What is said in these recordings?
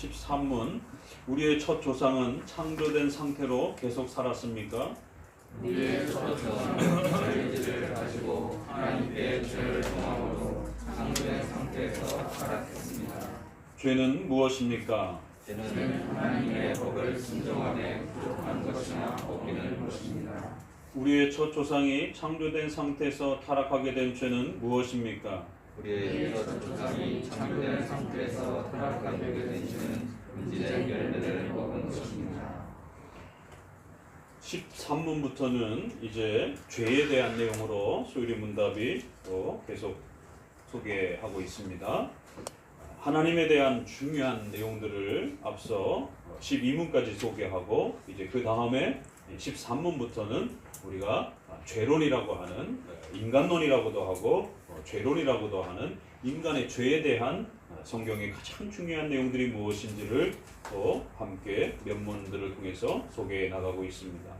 13문 우리의 첫 조상은 창조된 상태로 계속 살았습니까? 우리의 첫 조상은 자유지를 가지고 하나님께 죄를 정함으로 창조된 상태에서 살았습니다. 죄는 무엇입니까? 죄는 하나님의 법을 순종하되 부족한 것이나 어기는 것입니다. 우리의 첫 조상이 창조된 상태에서 타락하게 된 죄는 무엇입니까? 우리의 첫조상이 창조된 상태에서 타락하게 된 죄는 문제된 열매를 먹은 것입니다. 13문부터는 이제 죄에 대한 내용으로 소유리 문답이 또 계속 소개하고 있습니다. 하나님에 대한 중요한 내용들을 앞서 12문까지 소개하고 이제 그 다음에 13문부터는 우리가 죄론이라고 하는 인간론이라고도 하고 어, 죄론이라고도 하는 인간의 죄에 대한 성경의 가장 중요한 내용들이 무엇인지를 또 함께 면문들을 통해서 소개해 나가고 있습니다.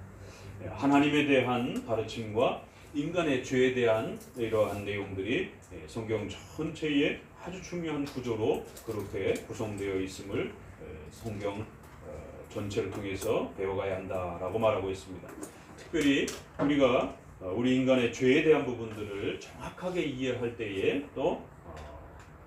예, 하나님에 대한 가르침과 인간의 죄에 대한 이러한 내용들이 예, 성경 전체에 아주 중요한 구조로 그렇게 구성되어 있음을 예, 성경 어, 전체를 통해서 배워가야 한다라고 말하고 있습니다. 특별히 우리가 어, 우리 인간의 죄에 대한 부분들을 정확하게 이해할 때에 또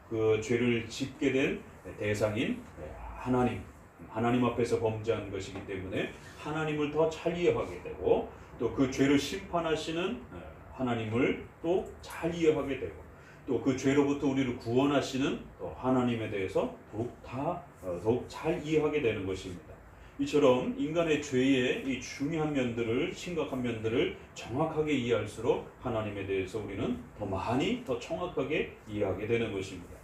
그 죄를 짓게 된 대상인 예, 하나님, 하나님 앞에서 범죄한 것이기 때문에 하나님을 더 잘 이해하게 되고 또 그 죄를 심판하시는 예, 하나님을 또 잘 이해하게 되고 또 그 죄로부터 우리를 구원하시는 또 하나님에 대해서 더욱 다 어, 더욱 잘 이해하게 되는 것입니다. 이처럼 인간의 죄의 이 중요한 면들을 심각한 면들을 정확하게 이해할수록 하나님에 대해서 우리는 더 많이 더 정확하게 이해하게 되는 것입니다.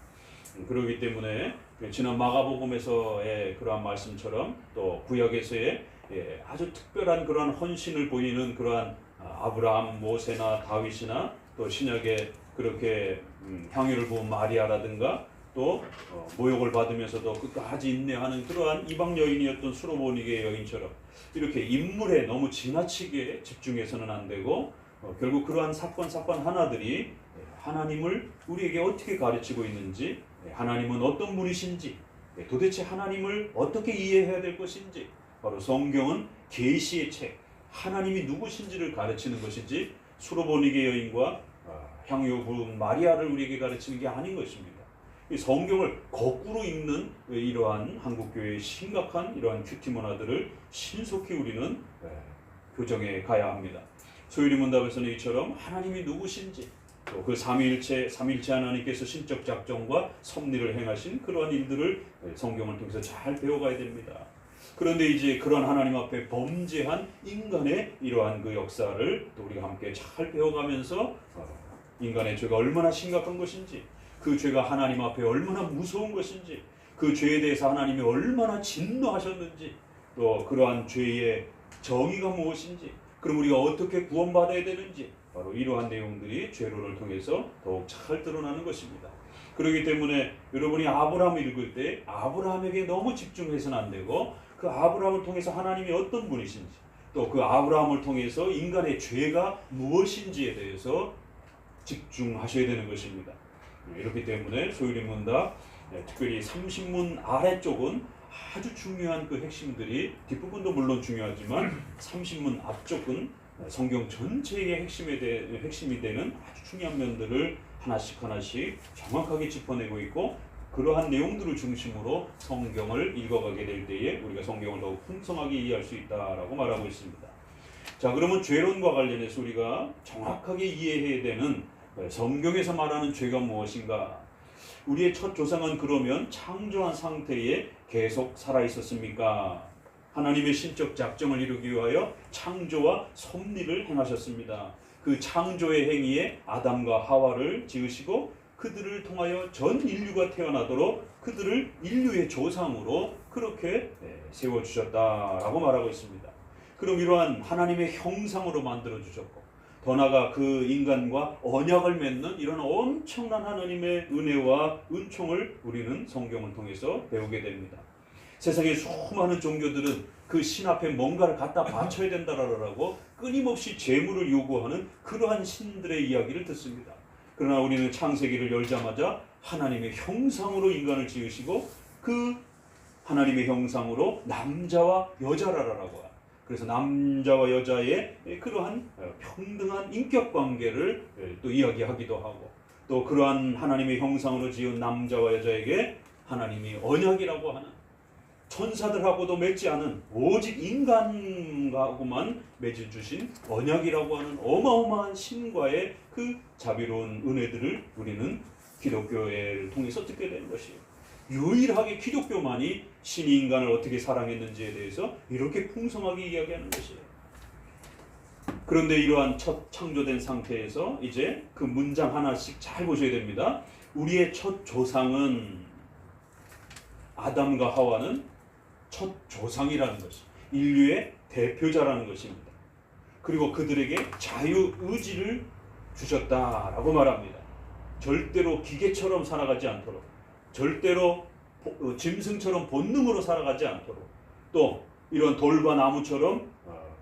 음, 그렇기 때문에 지난 마가복음에서의 그러한 말씀처럼 또 구약에서의 예, 아주 특별한 그러한 헌신을 보이는 그러한 아, 아브라함, 모세나 다윗이나 또 신약에 그렇게 음, 향유를 부은 마리아라든가 또 어, 모욕을 받으면서도 끝까지 인내하는 그러한 이방 여인이었던 수로보니게 여인처럼 이렇게 인물에 너무 지나치게 집중해서는 안 되고 어, 결국 그러한 사건 사건 하나들이 예, 하나님을 우리에게 어떻게 가르치고 있는지 예, 하나님은 어떤 분이신지 예, 도대체 하나님을 어떻게 이해해야 될 것인지 바로 성경은 계시의 책 하나님이 누구신지를 가르치는 것이지 수로보니게 여인과 아, 향유 부은 마리아를 우리에게 가르치는 게 아닌 것입니다. 이 성경을 거꾸로 읽는 이러한 한국 교회의 심각한 이러한 큐티 문화들을 신속히 우리는 예, 교정해 가야 합니다. 소유리 문답에서는 이처럼 하나님이 누구신지 또 그 삼위일체 삼일체 하나님께서 신적 작정과 섭리를 행하신 그러한 일들을 예, 성경을 통해서 잘 배워가야 됩니다. 그런데 이제 그런 하나님 앞에 범죄한 인간의 이러한 그 역사를 또 우리가 함께 잘 배워가면서 어, 인간의 죄가 얼마나 심각한 것인지 그 죄가 하나님 앞에 얼마나 무서운 것인지 그 죄에 대해서 하나님이 얼마나 진노하셨는지 또 그러한 죄의 정의가 무엇인지 그럼 우리가 어떻게 구원받아야 되는지 바로 이러한 내용들이 죄로를 통해서 더욱 잘 드러나는 것입니다. 그렇기 때문에 여러분이 아브라함을 읽을 때 아브라함에게 너무 집중해서는 안 되고 그 아브라함을 통해서 하나님이 어떤 분이신지 또 그 아브라함을 통해서 인간의 죄가 무엇인지에 대해서 집중하셔야 되는 것입니다. 이렇기 때문에 소유리 문답 네, 특별히 30문 아래쪽은 아주 중요한 그 핵심들이 뒷부분도 물론 중요하지만 30문 앞쪽은 성경 전체의 핵심에 대 핵심이 되는 아주 중요한 면들을 하나씩 하나씩 정확하게 짚어내고 있고 그러한 내용들을 중심으로 성경을 읽어가게 될 때에 우리가 성경을 더욱 풍성하게 이해할 수 있다라고 말하고 있습니다. 자 그러면 죄론과 관련해서 우리가 정확하게 이해해야 되는 성경에서 말하는 죄가 무엇인가? 우리의 첫 조상은 그러면 창조한 상태에 계속 살아 있었습니까? 하나님의 신적 작정을 이루기 위하여 창조와 섭리를 행하셨습니다. 그 창조의 행위에 아담과 하와를 지으시고 그들을 통하여 전 인류가 태어나도록 그들을 인류의 조상으로 그렇게 세워 주셨다라고 말하고 있습니다. 그럼 이러한 하나님의 형상으로 만들어 주셨고 더 나아가 그 인간과 언약을 맺는 이런 엄청난 하나님의 은혜와 은총을 우리는 성경을 통해서 배우게 됩니다. 세상의 수많은 종교들은 그 신 앞에 뭔가를 갖다 바쳐야 된다라고 끊임없이 재물을 요구하는 그러한 신들의 이야기를 듣습니다. 그러나 우리는 창세기를 열자마자 하나님의 형상으로 인간을 지으시고 그 하나님의 형상으로 남자와 여자라라고. 그래서 남자와 여자의 그러한 어, 평등한 인격 관계를 예, 또 이야기하기도 하고 또 그러한 하나님의 형상으로 지은 남자와 여자에게 하나님이 언약이라고 하는 천사들하고도 맺지 않은 오직 인간하고만 맺어 주신 언약이라고 하는 어마어마한 신과의 그 자비로운 은혜들을 우리는 기독교를 통해서 듣게 되는 것이에요. 유일하게 기독교만이 신이 인간을 어떻게 사랑했는지에 대해서 이렇게 풍성하게 이야기하는 것이에요. 그런데 이러한 첫 창조된 상태에서 이제 그 문장 하나씩 잘 보셔야 됩니다. 우리의 첫 조상은 아담과 하와는 첫 조상이라는 것이 인류의 대표자라는 것입니다. 그리고 그들에게 자유 의지를 주셨다라고 말합니다. 절대로 기계처럼 살아가지 않도록, 절대로 보- 어, 짐승처럼 본능으로 살아가지 않도록, 또 이런 돌과 나무처럼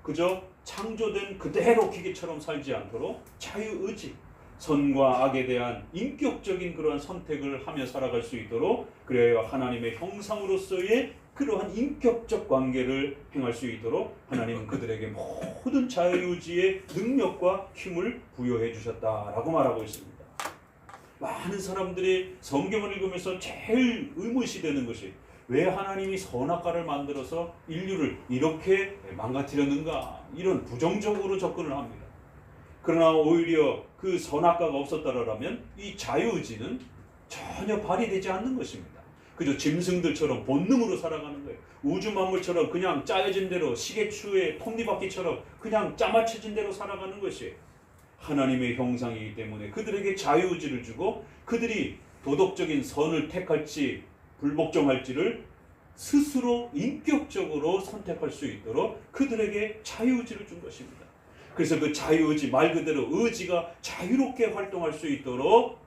그저 창조된 그대로 기계처럼 살지 않도록 자유 의지, 선과 악에 대한 인격적인 그러한 선택을 하며 살아갈 수 있도록 그래야 하나님의 형상으로서의 그러한 인격적 관계를 행할 수 있도록 하나님은 그들에게 모든 자유의지의 능력과 힘을 부여해 주셨다라고 말하고 있습니다. 많은 사람들이 성경을 읽으면서 제일 의문시 되는 것이 왜 하나님이 선악과를 만들어서 인류를 이렇게 망가뜨렸는가 이런 부정적으로 접근을 합니다. 그러나 오히려 그 선악과가 없었다라면 이 자유의지는 전혀 발휘되지 않는 것입니다. 그저 짐승들처럼 본능으로 살아가는 거예요. 우주 만물처럼 그냥 짜여진 대로 시계추의 톱니바퀴처럼 그냥 짜맞춰진 대로 살아가는 것이에요. 하나님의 형상이기 때문에 그들에게 자유의지를 주고 그들이 도덕적인 선을 택할지 불복종할지를 스스로 인격적으로 선택할 수 있도록 그들에게 자유의지를 준 것입니다. 그래서 그 자유의지 말 그대로 의지가 자유롭게 활동할 수 있도록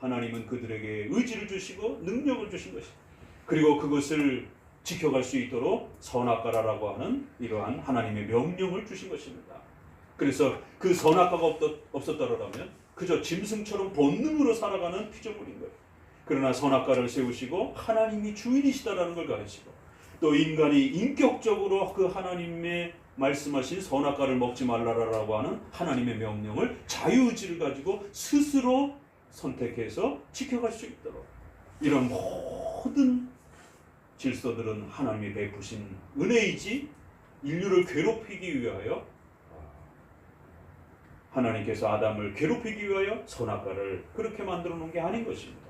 하나님은 그들에게 의지를 주시고 능력을 주신 것입니다. 그리고 그것을 지켜갈 수 있도록 선악과라라고 하는 이러한 하나님의 명령을 주신 것입니다. 그래서 그 선악과가 없었다라면 그저 짐승처럼 본능으로 살아가는 피조물인 거예요. 그러나 선악과를 세우시고 하나님이 주인이시다라는 걸 가르치고 또 인간이 인격적으로 그 하나님의 말씀하신 선악과를 먹지 말라라고 하는 하나님의 명령을 자유의지를 가지고 스스로 선택해서 지켜갈 수 있도록 이런 모든 질서들은 하나님이 베푸신 은혜이지 인류를 괴롭히기 위하여 하나님께서 아담을 괴롭히기 위하여 선악과를 그렇게 만들어 놓은 게 아닌 것입니다.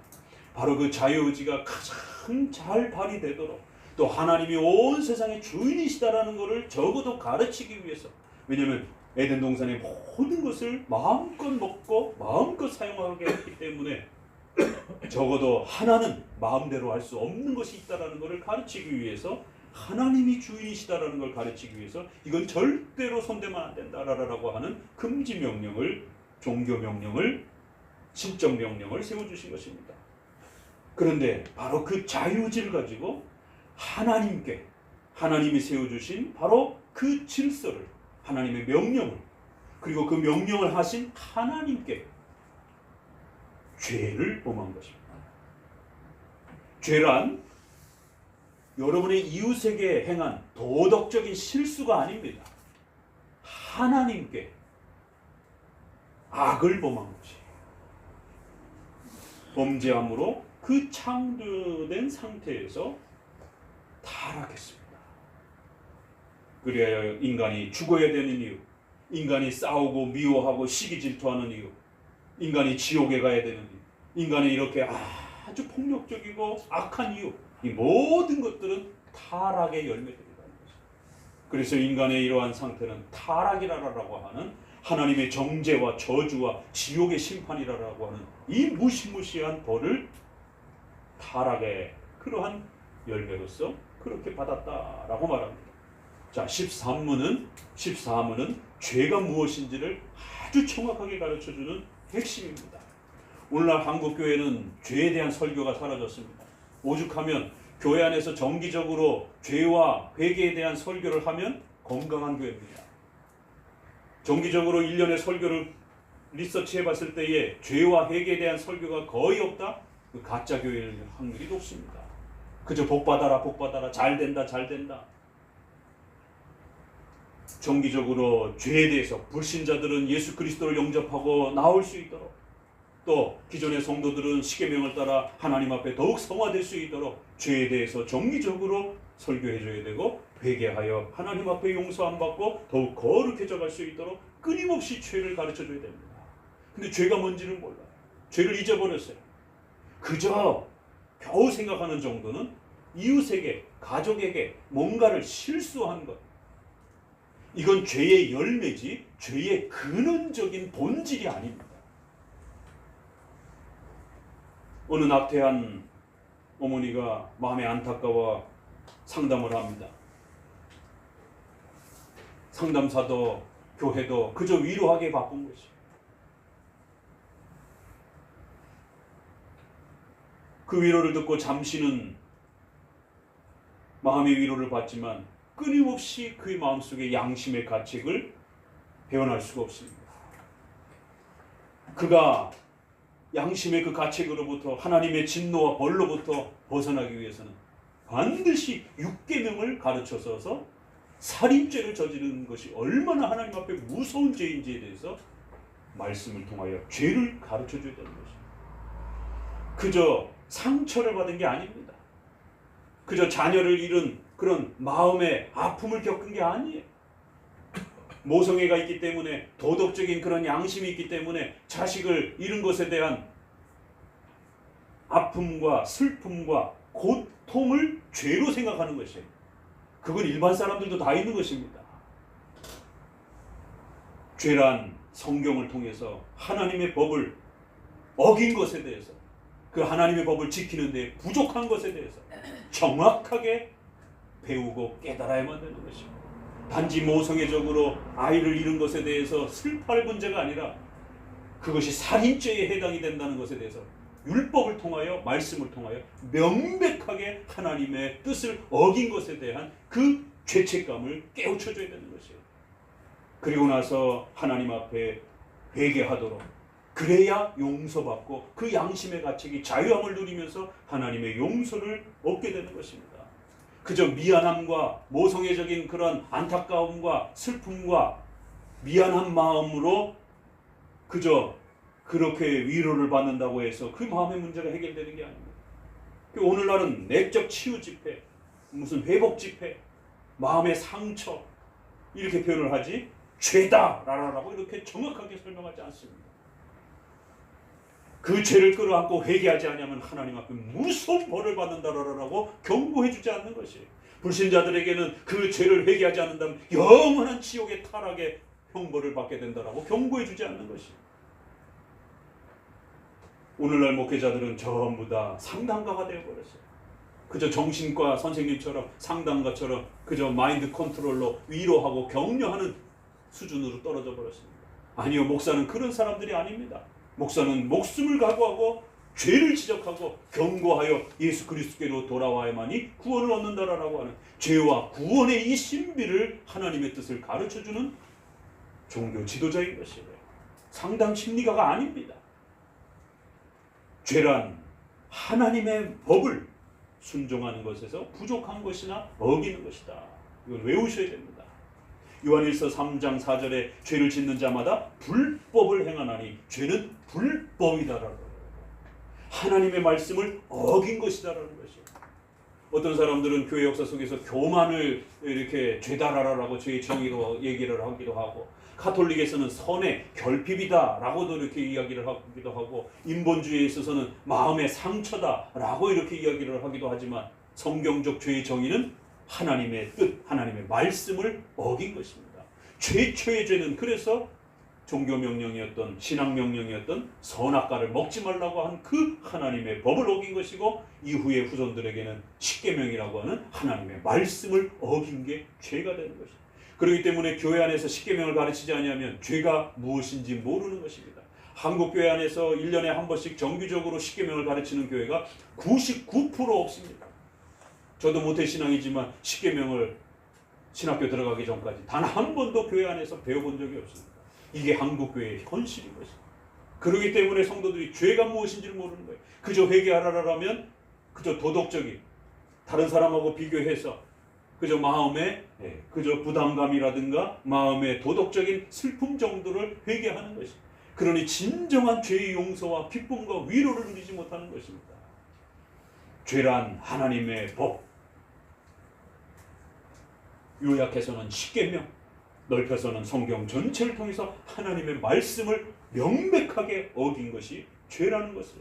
바로 그 자유의지가 가장 잘 발휘되도록 또 하나님이 온 세상의 주인이시다라는 것을 적어도 가르치기 위해서 왜냐하면 에덴 동산의 모든 것을 마음껏 먹고 마음껏 사용하게 했기 때문에 적어도 하나는 마음대로 할 수 없는 것이 있다라는 것을 가르치기 위해서 하나님이 주인이시다라는 걸 가르치기 위해서 이건 절대로 손대면 안 된다라고 하는 금지 명령을 종교 명령을 신적 명령을 세워주신 것입니다. 그런데 바로 그 자유의지를 가지고 하나님께 하나님이 세워주신 바로 그 질서를 하나님의 명령을 그리고 그 명령을 하신 하나님께 죄를 범한 것입니다. 죄란 여러분의 이웃에게 행한 도덕적인 실수가 아닙니다. 하나님께 악을 범한 것이에요. 범죄함으로 그 창조된 상태에서 타락했습니다. 그래야 인간이 죽어야 되는 이유, 인간이 싸우고 미워하고 시기 질투하는 이유, 인간이 지옥에 가야 되는 이유, 인간이 이렇게 아 주 폭력적이고 악한 이유, 이 모든 것들은 타락의 열매들이라는 것입니다. 그래서 인간의 이러한 상태는 타락이라고 하는 하나님의 정죄와 저주와 지옥의 심판이라고 하는 이 무시무시한 벌을 타락의 그러한 열매로서 그렇게 받았다라고 말합니다. 자, 13문은 14문은 죄가 무엇인지를 아주 정확하게 가르쳐 주는 핵심입니다. 오늘날 한국 교회는 죄에 대한 설교가 사라졌습니다. 오죽하면 교회 안에서 정기적으로 죄와 회개에 대한 설교를 하면 건강한 교회입니다. 정기적으로 1년의 설교를 리서치 해 봤을 때에 죄와 회개에 대한 설교가 거의 없다? 그 가짜 교회일 확률이 높습니다. 그저 복 받아라 복 받아라 잘 된다 잘 된다. 정기적으로 죄에 대해서 불신자들은 예수 그리스도를 영접하고 나올 수 있도록 또 기존의 성도들은 십계명을 따라 하나님 앞에 더욱 성화될 수 있도록 죄에 대해서 정기적으로 설교해 줘야 되고 회개하여 하나님 앞에 용서함 받고 더욱 거룩해져 갈 수 있도록 끊임없이 죄를 가르쳐 줘야 됩니다. 근데 죄가 뭔지는 몰라요. 죄를 잊어버렸어요. 그저 겨우 생각하는 정도는 이웃에게 가족에게 뭔가를 실수한 것. 이건 죄의 열매지 죄의 근원적인 본질이 아닙니다. 어느 낙태한 어머니가 마음에 안타까워 상담을 합니다. 상담사도 교회도 그저 위로하기에 바쁜 것이. 그 위로를 듣고 잠시는 마음의 위로를 받지만 끊임없이 그의 마음속에 양심의 가책을 배워날 수가 없습니다. 그가 양심의 그 가책으로부터 하나님의 진노와 벌로부터 벗어나기 위해서는 반드시 육계명을 가르쳐서서 살인죄를 저지르는 것이 얼마나 하나님 앞에 무서운 죄인지에 대해서 말씀을 통하여 죄를 가르쳐 줘야 되는 것입니다. 그저 상처를 받은 게 아닙니다. 그저 자녀를 잃은 그런 마음의 아픔을 겪은 게 아니에요. 모성애가 있기 때문에 도덕적인 그런 양심이 있기 때문에 자식을 잃은 것에 대한 아픔과 슬픔과 고통을 죄로 생각하는 것이에요. 그건 일반 사람들도 다 있는 것입니다. 죄란 성경을 통해서 하나님의 법을 어긴 것에 대해서 그 하나님의 법을 지키는 데 부족한 것에 대해서 정확하게 배우고 깨달아야만 되는 것입니다. 단지 모성애적으로 아이를 잃은 것에 대해서 슬퍼할 문제가 아니라 그것이 살인죄에 해당이 된다는 것에 대해서 율법을 통하여 말씀을 통하여 명백하게 하나님의 뜻을 어긴 것에 대한 그 죄책감을 깨우쳐 줘야 되는 것이에요. 그리고 나서 하나님 앞에 회개하도록 그래야 용서받고 그 양심의 가책이 자유함을 누리면서 하나님의 용서를 얻게 되는 것입니다. 그저 미안함과 모성애적인 그런 안타까움과 슬픔과 미안한 마음으로 그저 그렇게 위로를 받는다고 해서 그 마음의 문제가 해결되는 게 아닙니다. 그 오늘날은 내적 치유 집회, 무슨 회복 집회, 마음의 상처 이렇게 표현을 하지 죄다라라고 이렇게 정확하게 설명하지 않습니다. 그 죄를 끌어안고 회개하지 않으면 하나님 앞에 무서운 벌을 받는다라고 경고해 주지 않는 것이에요. 불신자들에게는 그 죄를 회개하지 않는다면 영원한 지옥의 타락의 형벌을 받게 된다라고 경고해 주지 않는 것이에요. 오늘날 목회자들은 전부 다 상담가가 되어 버렸어요. 그저 정신과 선생님처럼 상담가처럼 그저 마인드 컨트롤로 위로하고 격려하는 수준으로 떨어져 버렸습니다. 아니요, 목사는 그런 사람들이 아닙니다. 목사는 목숨을 각오하고 죄를 지적하고 경고하여 예수 그리스도께로 돌아와야만이 구원을 얻는다라고 하는 죄와 구원의 이 신비를 하나님의 뜻을 가르쳐 주는 종교 지도자인 것이에요. 상담 심리가가 아닙니다. 죄란 하나님의 법을 순종하는 것에서 부족한 것이나 어기는 것이다. 이걸 외우셔야 됩니다. 요한일서 3장 4절에 죄를 짓는 자마다 불법을 행하나니 죄는 불법이다라고 하나님의 말씀을 어긴 것이다라는 것이에요. 어떤 사람들은 교회 역사 속에서 교만을 이렇게 죄다라라고 죄의 정의로 얘기를 하기도 하고 카톨릭에서는 선의 결핍이다라고도 이렇게 이야기를 하기도 하고 인본주의에 있어서는 마음의 상처다라고 이렇게 이야기를 하기도 하지만 성경적 죄의 정의는 하나님의 뜻, 하나님의 말씀을 어긴 것입니다. 최초의 죄는 그래서 종교 명령이었던 신앙 명령이었던 선악과를 먹지 말라고 한 그 하나님의 법을 어긴 것이고 이후의 후손들에게는 십계명이라고 하는 하나님의 말씀을 어긴 게 죄가 되는 것입니다. 그렇기 때문에 교회 안에서 십계명을 가르치지 아니하면 죄가 무엇인지 모르는 것입니다. 한국 교회 안에서 1년에 한 번씩 정기적으로 십계명을 가르치는 교회가 99% 없습니다. 저도 모태 신앙이지만 십계명을 신학교 들어가기 전까지 단 한 번도 교회 안에서 배워본 적이 없습니다. 이게 한국 교회의 현실인 것입니다. 그렇기 때문에 성도들이 죄가 무엇인지를 모르는 거예요. 그저 회개하라라면 그저 도덕적인 다른 사람하고 비교해서 그저 마음에 예, 그저 부담감이라든가 마음의 도덕적인 슬픔 정도를 회개하는 것이. 그러니 진정한 죄의 용서와 기쁨과 위로를 누리지 못하는 것입니다. 죄란 하나님의 법. 요약해서는 십계명, 넓혀서는 성경 전체를 통해서 하나님의 말씀을 명백하게 어긴 것이 죄라는 것을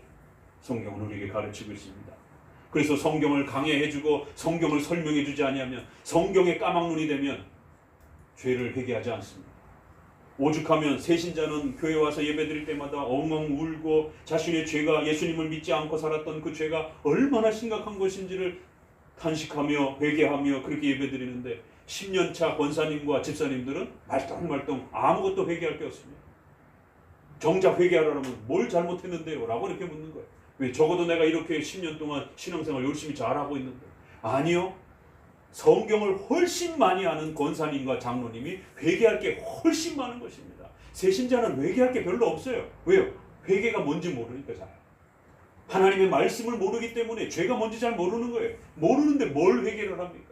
성경은 우리에게 가르치고 있습니다. 그래서 성경을 강해해주고 성경을 설명해주지 아니하면 성경의 까막눈이 되면 죄를 회개하지 않습니다. 오죽하면 새신자는 교회 와서 예배드릴 때마다 엉엉 울고 자신의 죄가 예수님을 믿지 않고 살았던 그 죄가 얼마나 심각한 것인지를 탄식하며 회개하며 그렇게 예배드리는데 10년차 권사님과 집사님들은 말똥말똥 아무것도 회개할 게 없습니다. 정작 회개하라면 뭘 잘못했는데요? 라고 이렇게 묻는 거예요. 왜? 적어도 내가 이렇게 10년 동안 신앙생활 열심히 잘하고 있는데. 아니요. 성경을 훨씬 많이 아는 권사님과 장로님이 회개할 게 훨씬 많은 것입니다. 새신자는 회개할 게 별로 없어요. 왜요? 회개가 뭔지 모르니까 잘. 하나님의 말씀을 모르기 때문에 죄가 뭔지 잘 모르는 거예요. 모르는데 뭘 회개를 합니까?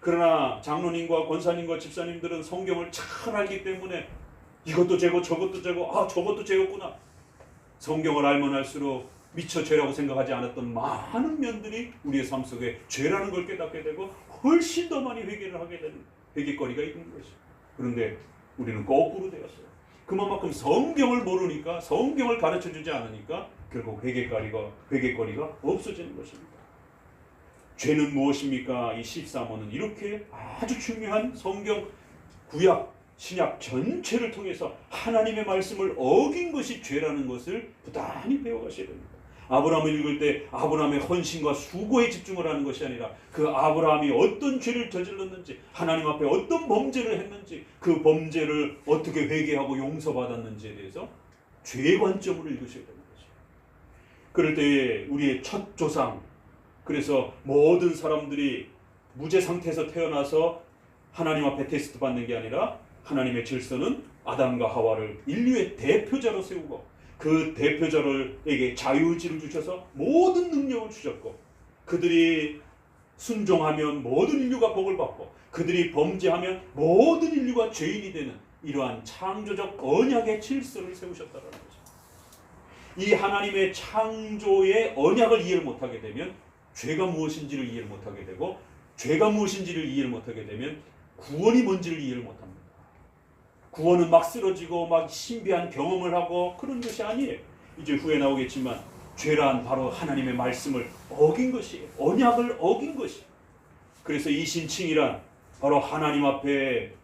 그러나 장로님과 권사님과 집사님들은 성경을 잘 알기 때문에 이것도 죄고 저것도 죄고 아 저것도 죄였구나. 성경을 알면 알수록 미처 죄라고 생각하지 않았던 많은 면들이 우리의 삶 속에 죄라는 걸 깨닫게 되고 훨씬 더 많이 회개를 하게 되는 회개거리가 있는 것이죠. 그런데 우리는 거꾸로 되었어요. 그만큼 성경을 모르니까 성경을 가르쳐 주지 않으니까 결국 회개거리가 회개거리가 없어지는 것입니다. 죄는 무엇입니까? 이 13호는 이렇게 아주 중요한 성경 구약 신약 전체를 통해서 하나님의 말씀을 어긴 것이 죄라는 것을 부단히 배워가셔야 됩니다. 아브라함을 읽을 때 아브라함의 헌신과 수고에 집중을 하는 것이 아니라 그 아브라함이 어떤 죄를 저질렀는지 하나님 앞에 어떤 범죄를 했는지 그 범죄를 어떻게 회개하고 용서받았는지에 대해서 죄 관점으로 읽으셔야 되는 거죠. 그럴 때 우리의 첫 조상 그래서 모든 사람들이 무죄 상태에서 태어나서 하나님 앞에 테스트 받는 게 아니라 하나님의 질서는 아담과 하와를 인류의 대표자로 세우고 그 대표자를에게 자유의지를 주셔서 모든 능력을 주셨고 그들이 순종하면 모든 인류가 복을 받고 그들이 범죄하면 모든 인류가 죄인이 되는 이러한 창조적 언약의 질서를 세우셨다는 거죠. 이 하나님의 창조의 언약을 이해를 못하게 되면 죄가 무엇인지를 이해를 못하게 되고 죄가 무엇인지를 이해를 못하게 되면 구원이 뭔지를 이해를 못합니다. 구원은 막 쓰러지고 막 신비한 경험을 하고 그런 것이 아니에요. 이제 후에 나오겠지만 죄란 바로 하나님의 말씀을 어긴 것이에요. 언약을 어긴 것이. 그래서 이 신칭이란 바로 하나님 앞에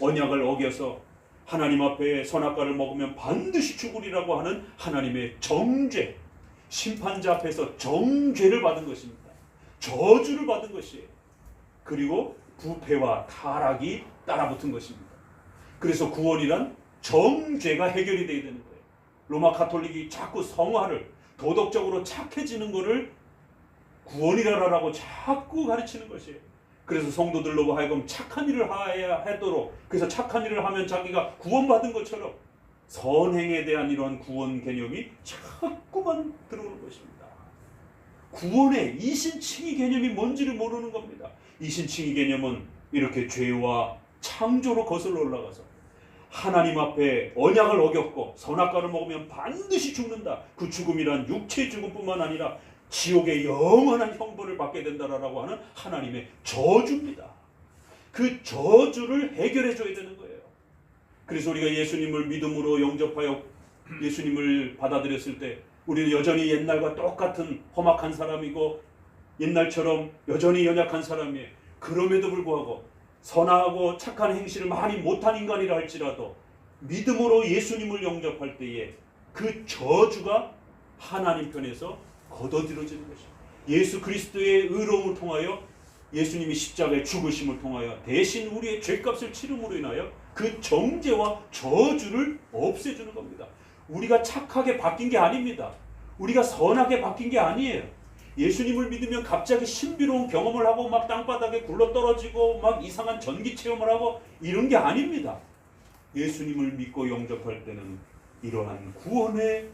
언약을 어겨서 하나님 앞에 선악과를 먹으면 반드시 죽으리라고 하는 하나님의 정죄, 심판자 앞에서 정죄를 받은 것입니다. 저주를 받은 것이에요. 그리고 부패와 타락이 따라붙은 것입니다. 그래서 구원이란 정죄가 해결이 되어야 되는 거예요. 로마 카톨릭이 자꾸 성화를 도덕적으로 착해지는 것을 구원이라라고 자꾸 가르치는 것이에요. 그래서 성도들로 하여금 착한 일을 해야 하도록 그래서 착한 일을 하면 자기가 구원받은 것처럼 선행에 대한 이러한 구원 개념이 자꾸만 들어오는 것입니다. 구원의 이신칭의 개념이 뭔지를 모르는 겁니다. 이신칭의 개념은 이렇게 죄와 창조로 거슬러 올라가서 하나님 앞에 언약을 어겼고 선악과를 먹으면 반드시 죽는다. 그 죽음이란 육체의 죽음뿐만 아니라 지옥의 영원한 형벌을 받게 된다라고 하는 하나님의 저주입니다. 그 저주를 해결해 줘야 되는 거예요. 그래서 우리가 예수님을 믿음으로 영접하여 예수님을 받아들였을 때 우리는 여전히 옛날과 똑같은 험악한 사람이고 옛날처럼 여전히 연약한 사람이에요. 그럼에도 불구하고 선하고 착한 행실을 많이 못한 인간이라 할지라도 믿음으로 예수님을 영접할 때에 그 저주가 하나님 편에서 걷어들여지는 것입니다. 예수 그리스도의 의로움을 통하여 예수님이 십자가에 죽으심을 통하여 대신 우리의 죄값을 치름으로 인하여 그 정죄와 저주를 없애주는 겁니다. 우리가 착하게 바뀐 게 아닙니다. 우리가 선하게 바뀐 게 아니에요. 예수님을 믿으면 갑자기 신비로운 경험을 하고 막 땅바닥에 굴러 떨어지고 막 이상한 전기 체험을 하고 이런 게 아닙니다. 예수님을 믿고 영접할 때는 이러한 구원의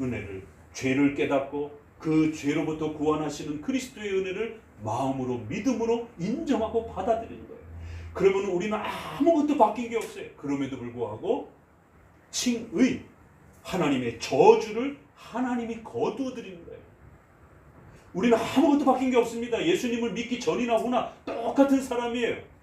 은혜를 죄를 깨닫고 그 죄로부터 구원하시는 그리스도의 은혜를 마음으로 믿음으로 인정하고 받아들이는 거예요. 그러면 우리는 아무것도 바뀐 게 없어요. 그럼에도 불구하고 칭의 하나님의 저주를 하나님이 거두어 드리는 거예요. 우리는 아무것도 바뀐 게 없습니다. 예수님을 믿기 전이나 후나 똑같은 사람이에요.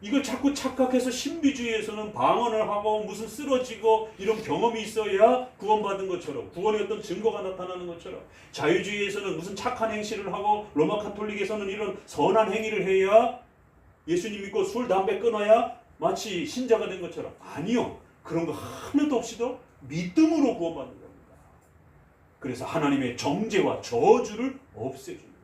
이걸 자꾸 착각해서 신비주의에서는 방언을 하고 무슨 쓰러지고 이런 경험이 있어야 구원받은 것처럼 구원의 어떤 증거가 나타나는 것처럼 자유주의에서는 무슨 착한 행실을 하고 로마 카톨릭에서는 이런 선한 행위를 해야 예수님 믿고 술 담배 끊어야 마치 신자가 된 것처럼 아니요 그런 거 하나도 없이도 믿음으로 구원받는 겁니다. 그래서 하나님의 정죄와 저주를 거예요.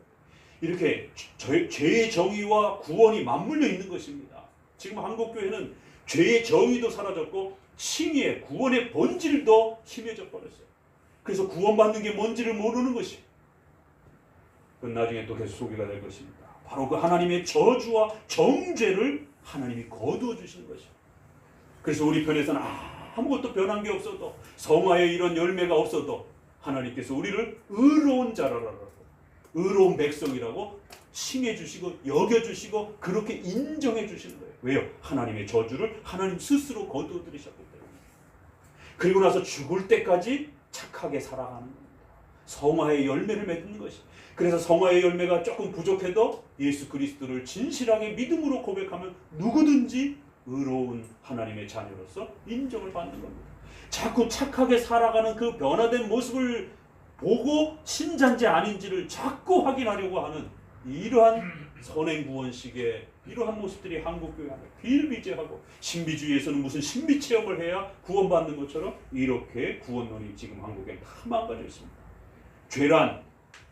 이렇게 죄- 죄의 정의와 구원이 맞물려 있는 것입니다. 지금 한국 교회는 죄의 정의도 사라졌고 칭의의 구원의 본질도 희미해져 버렸어요. 그래서 구원받는 게 뭔지를 모르는 것이. 그건 나중에 또 계속 소개가 될 것입니다. 바로 그 하나님의 저주와 정죄를 하나님이 거두어 주시는 것이요. 그래서 우리 편에서는 아무것도 변한 게 없어도 성화에 이런 열매가 없어도 하나님께서 우리를 의로운 자라라고 의로운 백성이라고 칭해 주시고 여겨 주시고 그렇게 인정해 주시는 거예요. 왜요? 하나님의 저주를 하나님 스스로 거두어 들이셨기 때문에. 그리고 나서 죽을 때까지 착하게 살아가는 겁니다. 성화의 열매를 맺는 것이. 그래서 성화의 열매가 조금 부족해도 예수 그리스도를 진실하게 믿음으로 고백하면 누구든지 의로운 하나님의 자녀로서 인정을 받는 겁니다. 자꾸 착하게 살아가는 그 변화된 모습을 보고 신자인지 아닌지를 자꾸 확인하려고 하는 이러한 선행구원식의 이러한 모습들이 한국교회 안에 비일비재하고 신비주의에서는 무슨 신비 체험을 해야 구원받는 것처럼 이렇게 구원론이 지금 한국에 다 망가져 있습니다. 죄란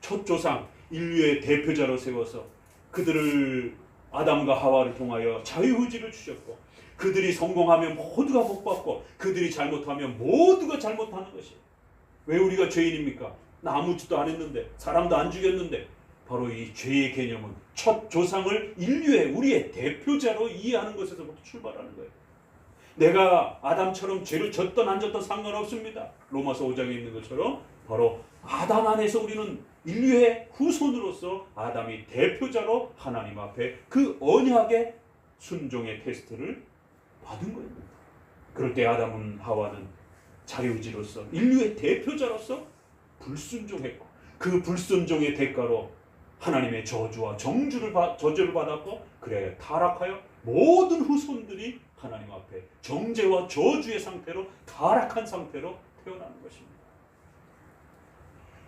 첫 조상 인류의 대표자로 세워서 그들을 아담과 하와를 통하여 자유의지를 주셨고 그들이 성공하면 모두가 복받고 그들이 잘못하면 모두가 잘못하는 것이에요. 왜 우리가 죄인입니까? 나 아무 짓도 안 했는데 사람도 안 죽였는데 바로 이 죄의 개념은 첫 조상을 인류의 우리의 대표자로 이해하는 것에서부터 출발하는 거예요. 내가 아담처럼 죄를 졌던 안 졌던 상관없습니다. 로마서 5장에 있는 것처럼 바로 아담 안에서 우리는 인류의 후손으로서 아담이 대표자로 하나님 앞에 그 언약의 순종의 테스트를 받은 겁니다. 그럴 때 아담은 하와는 자유의지로서 인류의 대표자로서 불순종했고 그 불순종의 대가로 하나님의 저주와 정주를 받, 저주를 받았고 그래 타락하여 모든 후손들이 하나님 앞에 정죄와 저주의 상태로 타락한 상태로 태어나는 것입니다.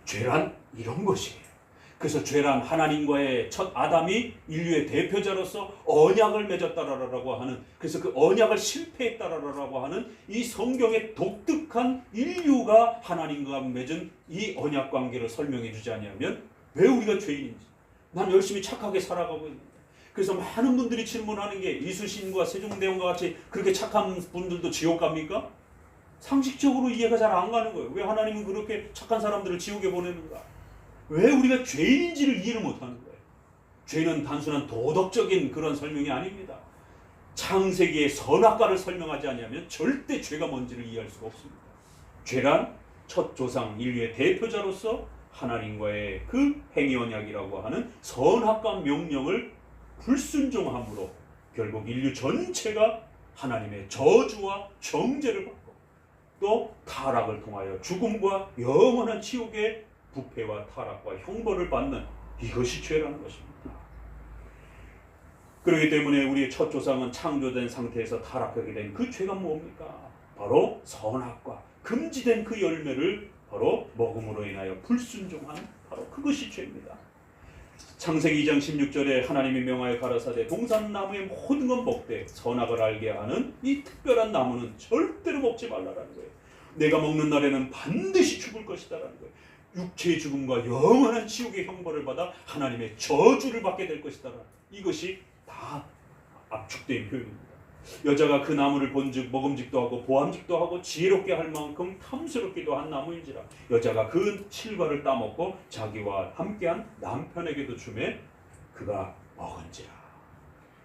죄란 이런 것이에요. 그래서 죄란 하나님과의 첫 아담이 인류의 대표자로서 언약을 맺었다라고 하는 그래서 그 언약을 실패했다라고 하는 이 성경의 독특한 인류가 하나님과 맺은 이 언약 관계를 설명해 주지 않냐면 왜 우리가 죄인인지 난 열심히 착하게 살아가고 있는데 그래서 많은 분들이 질문하는 게 이수신과 세종대왕과 같이 그렇게 착한 분들도 지옥 갑니까? 상식적으로 이해가 잘 안 가는 거예요. 왜 하나님은 그렇게 착한 사람들을 지옥에 보내는가? 왜 우리가 죄인인지를 이해를 못 하는 거예요. 죄는 단순한 도덕적인 그런 설명이 아닙니다. 창세기의 선악과를 설명하지 않으면 절대 죄가 뭔지를 이해할 수가 없습니다. 죄란 첫 조상 인류의 대표자로서 하나님과의 그 행위 언약이라고 하는 선악과 명령을 불순종함으로 결국 인류 전체가 하나님의 저주와 정죄를 받고 또 타락을 통하여 죽음과 영원한 지옥의 부패와 타락과 형벌을 받는 이것이 죄라는 것입니다. 그렇기 때문에 우리의 첫 조상은 창조된 상태에서 타락하게 된 그 죄가 뭡니까? 바로 선악과 금지된 그 열매를 바로 먹음으로 인하여 불순종한 바로 그것이 죄입니다. 창세기 2장 16절에 하나님이 명하여 가라사대 동산나무의 모든 건 먹되 선악을 알게 하는 이 특별한 나무는 절대로 먹지 말라라는 거예요. 내가 먹는 날에는 반드시 죽을 것이다라는 거예요. 육체의 죽음과 영원한 지옥의 형벌을 받아 하나님의 저주를 받게 될 것이다. 이것이 다 압축된 표현입니다. 여자가 그 나무를 본즉 먹음직도 하고 보암직도 하고 지혜롭게 할 만큼 탐스럽기도 한 나무인지라 여자가 그 실과를 따먹고 자기와 함께한 남편에게도 주매 그가 먹은지라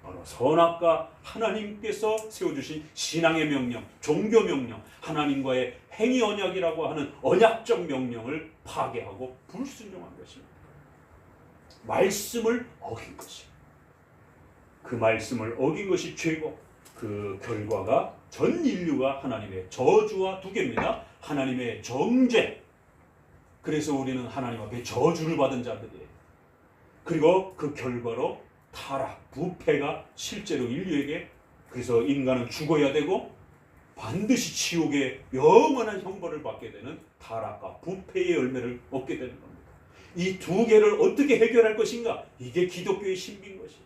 바로 선악과 하나님께서 세워주신 신앙의 명령, 종교 명령, 하나님과의 행위 언약이라고 하는 언약적 명령을 파괴하고 불순종한 것입니다. 말씀을 어긴 것이. 그 말씀을 어긴 것이 죄고 그 결과가 전 인류가 하나님의 저주와 두 개입니다. 하나님의 정죄. 그래서 우리는 하나님 앞에 저주를 받은 자들이에요. 그리고 그 결과로 타락, 부패가 실제로 인류에게 그래서 인간은 죽어야 되고 반드시 지옥의 영원한 형벌을 받게 되는 타락과 부패의 열매를 얻게 되는 겁니다. 이 두 개를 어떻게 해결할 것인가? 이게 기독교의 신비인 것이.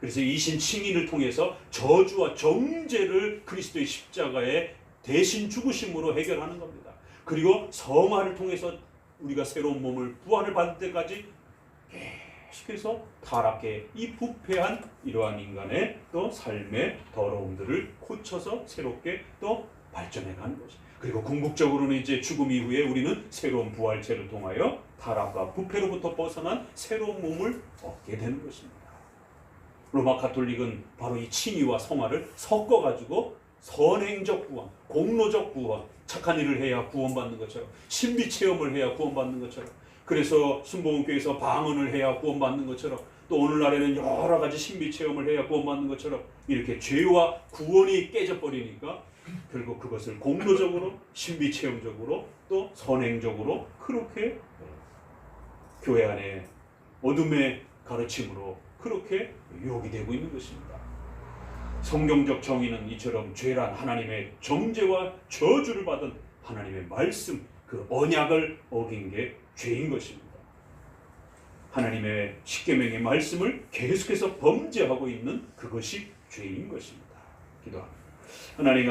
그래서 이신 칭의를 통해서 저주와 정죄를 그리스도의 십자가에 대신 죽으심으로 해결하는 겁니다. 그리고 성화를 통해서 우리가 새로운 몸을 부활을 받을 때까지 계속해서 타락해 이 부패한 이러한 인간의 또 삶의 더러움들을 고쳐서 새롭게 또 발전해 가는 것이. 그리고 궁극적으로는 이제 죽음 이후에 우리는 새로운 부활체를 통하여 타락과 부패로부터 벗어난 새로운 몸을 얻게 되는 것입니다. 로마 가톨릭은 바로 이 칭의와 성화를 섞어 가지고 선행적 구원, 공로적 구원, 착한 일을 해야 구원받는 것처럼 신비 체험을 해야 구원받는 것처럼 그래서 순복음교회에서 방언을 해야 구원받는 것처럼 또 오늘날에는 여러 가지 신비 체험을 해야 구원받는 것처럼 이렇게 죄와 구원이 깨져버리니까 결국 그것을 공로적으로 신비 체험적으로 또 선행적으로 그렇게 교회 안에 어둠의 가르침으로 그렇게 유혹이 되고 있는 것입니다. 성경적 정의는 이처럼 죄란 하나님의 정죄와 저주를 받은 하나님의 말씀, 그 언약을 어긴 게 죄인 것입니다. 하나님의 십계명의 말씀을 계속해서 범죄하고 있는 그것이 죄인 것입니다. 기도합니다. 하나님